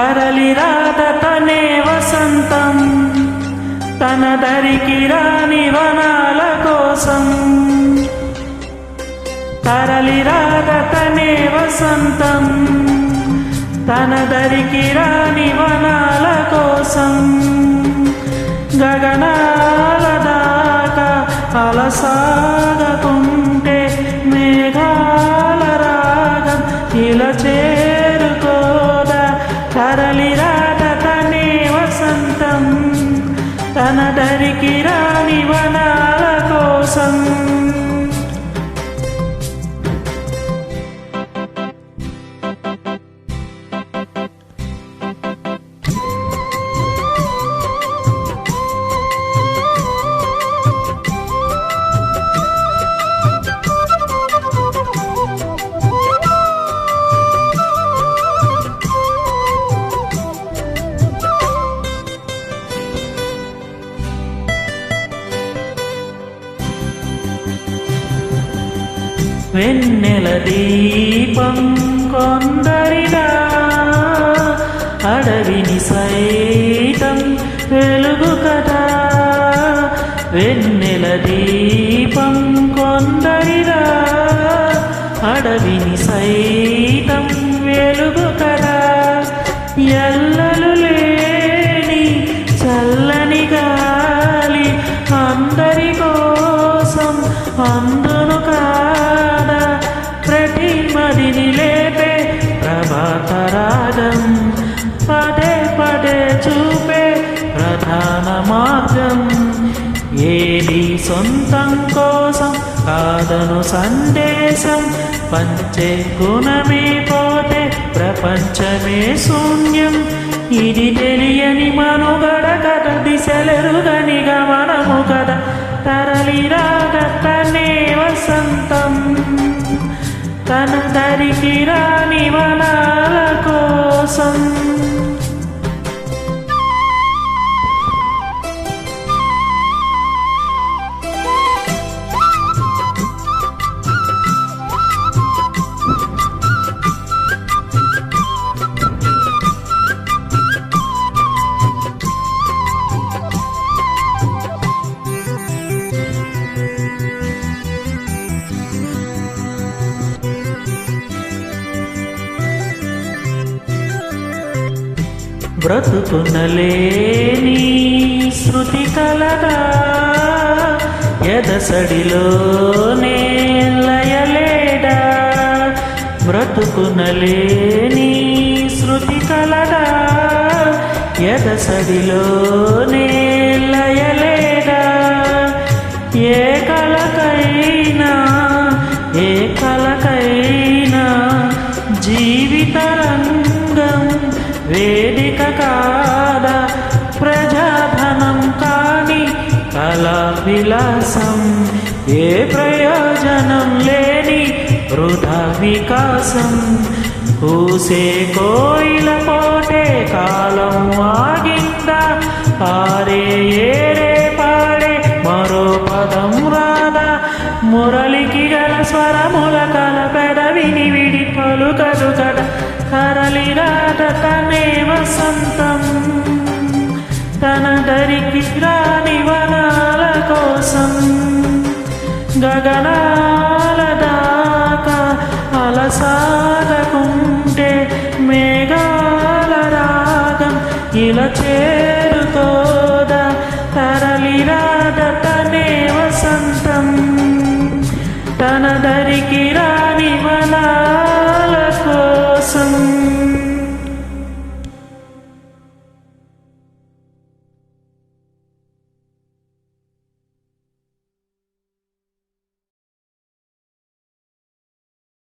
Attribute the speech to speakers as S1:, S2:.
S1: తరలిరాద తనే వసంతం. తన దరికి రాని వనాల కోసం. తరలిరాద తనే వసంతం. తన దరికి రాని వనాల కోసం. గగనాల దాకా అలసాగకుండా తన దరికి వెన్నెల దీపం కొందరిదా అడవిని సైతం వెలుగు కదా. వెన్నెల దీపం కొందరిదా అడవిని సైతం వెలుగు కదా. ఎల్లలు లేని చల్లని గాలి అందరి కోసం అందరి పదే పదే చూపే ప్రధాన మార్గం. ఏది సొంతం కోసం కాదను సందేశం. పంచే గుణమే పోతే ప్రపంచమే శూన్యం. ఇది తెలియని మనుగడ కథ దిశలెరుగని గమనము కథ. తరలిరాగ తనే వసంతం. తన దరికి రాని వనాల కోసం. బ్రతుకునలేని శృతి కలగా ఎదసడిలోనే లయలేడా? బ్రతుకునలేని శృతి కలగా ఎదసడిలోనే లయలేడా? ఏ కలకైనా ఏ కలకైనా జీవిత రంగం వే కాదా? ప్రజాధనం కాని కళా విలాసం ఏ ప్రయోజనం లేని వృధా వికాసం. కూసే కోయిల పోటే కాలం ఆగిందా? గగనాల దాకా అలసాగకుంటే మేఘాల రాగం ఇలా చేరుతోద చేరుతోదా తరలిరాదటనే వసంతం. తన దరికి రా